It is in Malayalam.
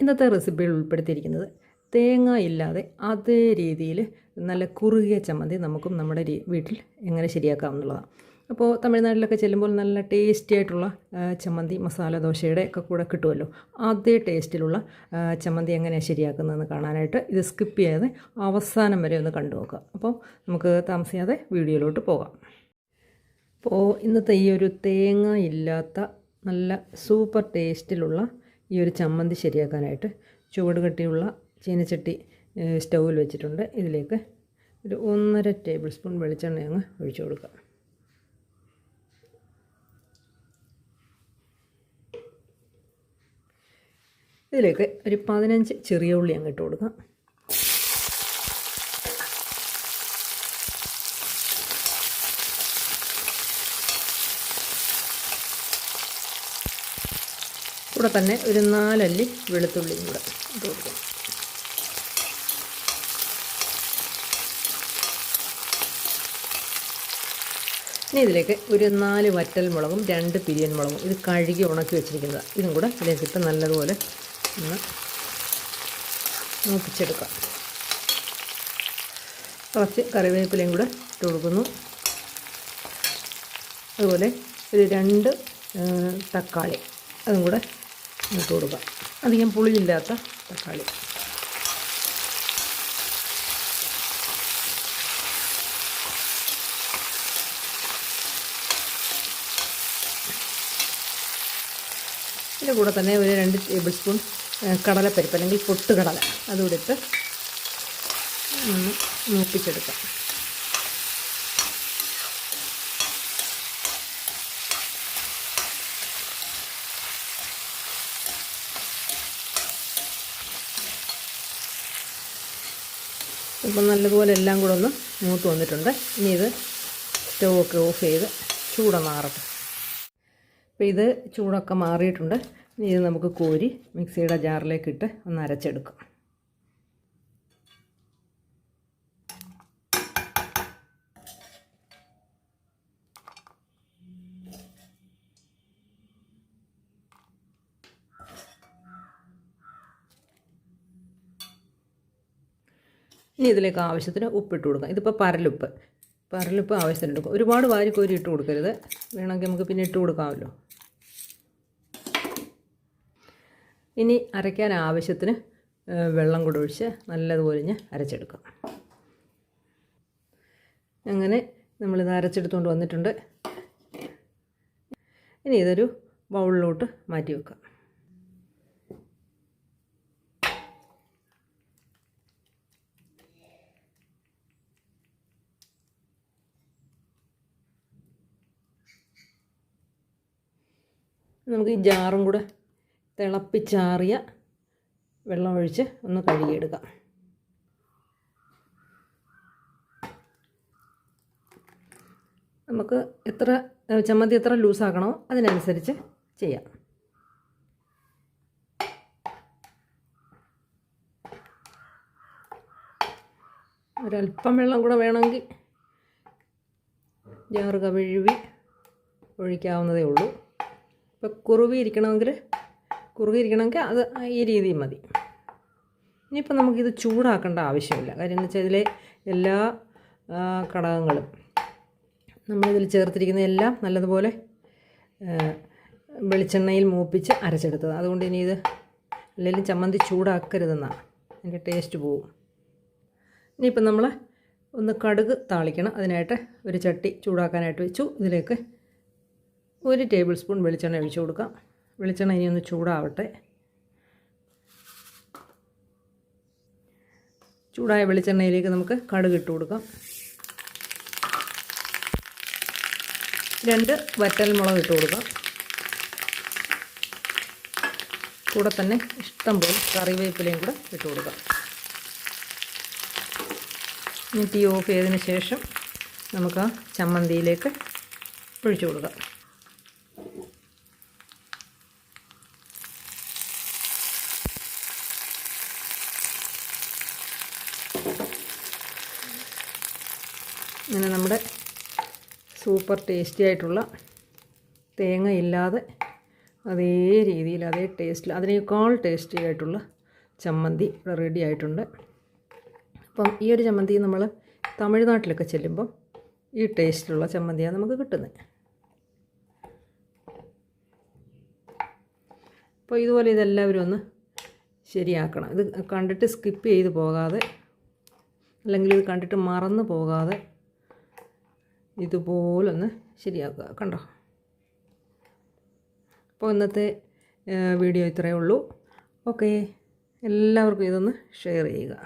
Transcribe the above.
ഇന്നത്തെ റെസിപ്പിയിൽ ഉൾപ്പെടുത്തിയിരിക്കുന്നത് തേങ്ങ ഇല്ലാതെ അതേ രീതിയിൽ നല്ല കുറുകിയ ചമ്മന്തി നമുക്കും നമ്മുടെ വീട്ടിൽ എങ്ങനെ ശരിയാക്കാമെന്നുള്ളതാണ് അപ്പോൾ തമിഴ്നാട്ടിലൊക്കെ ചെല്ലുമ്പോൾ നല്ല ടേസ്റ്റി ആയിട്ടുള്ള ചമ്മന്തി മസാല ദോശയുടെ ഒക്കെ കൂടെ കിട്ടുമല്ലോ. അതേ ടേസ്റ്റിലുള്ള ചമ്മന്തി എങ്ങനെയാണ് ശരിയാക്കുന്നതെന്ന് കാണാനായിട്ട് ഇത് സ്കിപ്പ് ചെയ്യാതെ അവസാനം വരെ ഒന്ന് കണ്ടു നോക്കുക. അപ്പോൾ നമുക്ക് താമസിയാതെ വീഡിയോയിലോട്ട് പോകാം. അപ്പോൾ ഇന്നത്തെ ഈ ഒരു തേങ്ങ ഇല്ലാത്ത നല്ല സൂപ്പർ ടേസ്റ്റിലുള്ള ഈ ഒരു ചമ്മന്തി ശരിയാക്കാനായിട്ട് ചുവട് കട്ടിയുള്ള ചീനച്ചട്ടി സ്റ്റൗവിൽ വെച്ചിട്ടുണ്ട്. ഇതിലേക്ക് ഒരു ഒന്നര ടേബിൾ സ്പൂൺ വെളിച്ചെണ്ണ അങ്ങ് ഒഴിച്ചു കൊടുക്കാം. ഇതിലേക്ക് ഒരു പതിനഞ്ച് ചെറിയ ഉള്ളി അങ്ങ് ഇട്ട് കൊടുക്കാം. കൂടെ തന്നെ ഒരു നാലല്ലി വെളുത്തുള്ളിയും കൂടെ ഇട്ട് ഇനി ഇതിലേക്ക് ഒരു നാല് വറ്റൽ മുളകും രണ്ട് പിരിയൻ മുളകും. ഇത് കഴുകി ഉണക്കി വെച്ചിരിക്കുന്നത്. ഇതും കൂടെ ഇതിലേക്കിട്ട് നല്ലതുപോലെ ഒന്ന് മൂപ്പിച്ചെടുക്കാം. കുറച്ച് കറിവേപ്പിലയും കൂടെ ഇട്ട് കൊടുക്കുന്നു. അതുപോലെ ഒരു രണ്ട് തക്കാളി അതും കൂടെ ഇട്ട് കൊടുക്കാം അധികം പുളിയില്ലാത്ത തക്കാളി. ഇതിന്റെ കൂടെ തന്നെ ഒരു രണ്ട് ടേബിൾ സ്പൂൺ കടലപ്പരിപ്പ് അല്ലെങ്കിൽ പൊട്ടുകടല. അതുകൂടെ ഇട്ട് ഒന്ന് മൂപ്പിച്ചെടുക്കാം. ഇപ്പം നല്ലതുപോലെ എല്ലാം കൂടെ ഒന്ന് മൂത്ത് വന്നിട്ടുണ്ട്. ഇനി ഇത് സ്റ്റൗ ഒക്കെ ഓഫ് ചെയ്ത് ചൂടൊന്ന് മാറട്ടെ അപ്പോൾ ഇത് ചൂടൊക്കെ മാറിയിട്ടുണ്ട്. ഇനി ഇത് നമുക്ക് കോരി മിക്സിയുടെ ജാറിലേക്ക് ഇട്ട് ഒന്ന് അരച്ചെടുക്കാം. ഇനി ഇതിലേക്ക് ആവശ്യത്തിന് ഉപ്പിട്ട് കൊടുക്കാം. ഇതിപ്പോൾ പരലുപ്പ്. പരലുപ്പ് ആവശ്യത്തിന് എടുക്കും ഒരുപാട് വാരി കോരി ഇട്ട് കൊടുക്കരുത്. വേണമെങ്കിൽ നമുക്ക് പിന്നെ ഇട്ട് കൊടുക്കാമല്ലോ. ഇനി അരയ്ക്കാൻ ആവശ്യത്തിന് വെള്ളം കൂടെ ഒഴിച്ച് നല്ലതുപോലെ ഞാൻ അരച്ചെടുക്കാം. അങ്ങനെ നമ്മളിത് അരച്ചെടുത്തുകൊണ്ട് വന്നിട്ടുണ്ട്. ഇനി ഇതൊരു ബൗളിലോട്ട് മാറ്റി വെക്കാം. നമുക്ക് ഈ ജാറും കൂടെ തിളപ്പിച്ചാറിയ വെള്ളം ഒഴിച്ച് ഒന്ന് കഴുകിയെടുക്കാം. നമുക്ക് എത്ര ചമ്മന്തി എത്ര ലൂസാക്കണോ അതിനനുസരിച്ച് ചെയ്യാം. ഒരല്പം വെള്ളം കൂടെ വേണമെങ്കിൽ ജാറ് കവിഴുവി ഒഴിക്കാവുന്നതേ ഉള്ളൂ. ഇപ്പോൾ കുറുവി ഇരിക്കണമെങ്കിൽ കുറുകി ഇരിക്കണമെങ്കിൽ അത് ഈ രീതിയിൽ മതി. ഇനിയിപ്പോൾ നമുക്കിത് ചൂടാക്കേണ്ട ആവശ്യമില്ല. കാര്യം എന്ന് വെച്ചാൽ ഇതിലെ എല്ലാ ഘടകങ്ങളും നമ്മളിതിൽ ചേർത്തിരിക്കുന്ന എല്ലാം നല്ലതുപോലെ വെളിച്ചെണ്ണയിൽ മൂപ്പിച്ച് അരച്ചെടുത്തത്. അതുകൊണ്ട് ഇനി ഇത് അല്ലെങ്കിൽ ചമ്മന്തി ചൂടാക്കരുതെന്നാണ്. അതിന്റെ ടേസ്റ്റ് പോവും. ഇനിയിപ്പോൾ നമ്മൾ ഒന്ന് കടുക് താളിക്കണം. അതിനായിട്ട് ഒരു ചട്ടി ചൂടാക്കാനായിട്ട് വെച്ചു. ഇതിലേക്ക് ഒരു ടേബിൾ സ്പൂൺ വെളിച്ചെണ്ണ ഒഴിച്ചു കൊടുക്കാം. വെളിച്ചെണ്ണ ഇനി ഒന്ന് ചൂടാവട്ടെ. ചൂടായ വെളിച്ചെണ്ണയിലേക്ക് നമുക്ക് കടുക് ഇട്ട് കൊടുക്കാം. രണ്ട് വറ്റൽ മുളക് ഇട്ട് കൊടുക്കാം. കൂടെ തന്നെ ഇഷ്ടം പോലെ കറിവേപ്പിലയും കൂടെ ഇട്ട് കൊടുക്കാം. ഇനി തീ ഓഫ് ചെയ്തതിന് ശേഷം നമുക്ക് ആ ചമ്മന്തിയിലേക്ക് ഒഴിച്ചു കൊടുക്കാം. അങ്ങനെ നമ്മുടെ സൂപ്പർ ടേസ്റ്റി ആയിട്ടുള്ള തേങ്ങ ഇല്ലാതെ അതേ രീതിയിൽ അതേ ടേസ്റ്റിൽ അതിനേക്കാൾ ടേസ്റ്റി ആയിട്ടുള്ള ചമ്മന്തി ഇവിടെ റെഡി ആയിട്ടുണ്ട്. അപ്പം ഈ ഒരു ചമ്മന്തി നമ്മൾ തമിഴ്നാട്ടിലൊക്കെ ചെല്ലുമ്പം ഈ ടേസ്റ്റിലുള്ള ചമ്മന്തിയാണ് നമുക്ക് കിട്ടുന്നത്. അപ്പോൾ ഇതുപോലെ ഇതെല്ലാവരും ഒന്ന് ശരിയാക്കണം. ഇത് കണ്ടിട്ട് സ്കിപ്പ് ചെയ്ത് പോകാതെ അല്ലെങ്കിൽ ഇത് കണ്ടിട്ട് മറന്നു പോകാതെ ഇതുപോലൊന്ന് ശരിയാക്കുക. കണ്ടോ? അപ്പോൾ ഇന്നത്തെ വീഡിയോ ഇത്രയേ ഉള്ളൂ. ഓക്കെ. എല്ലാവർക്കും ഇതൊന്ന് ഷെയർ ചെയ്യുക.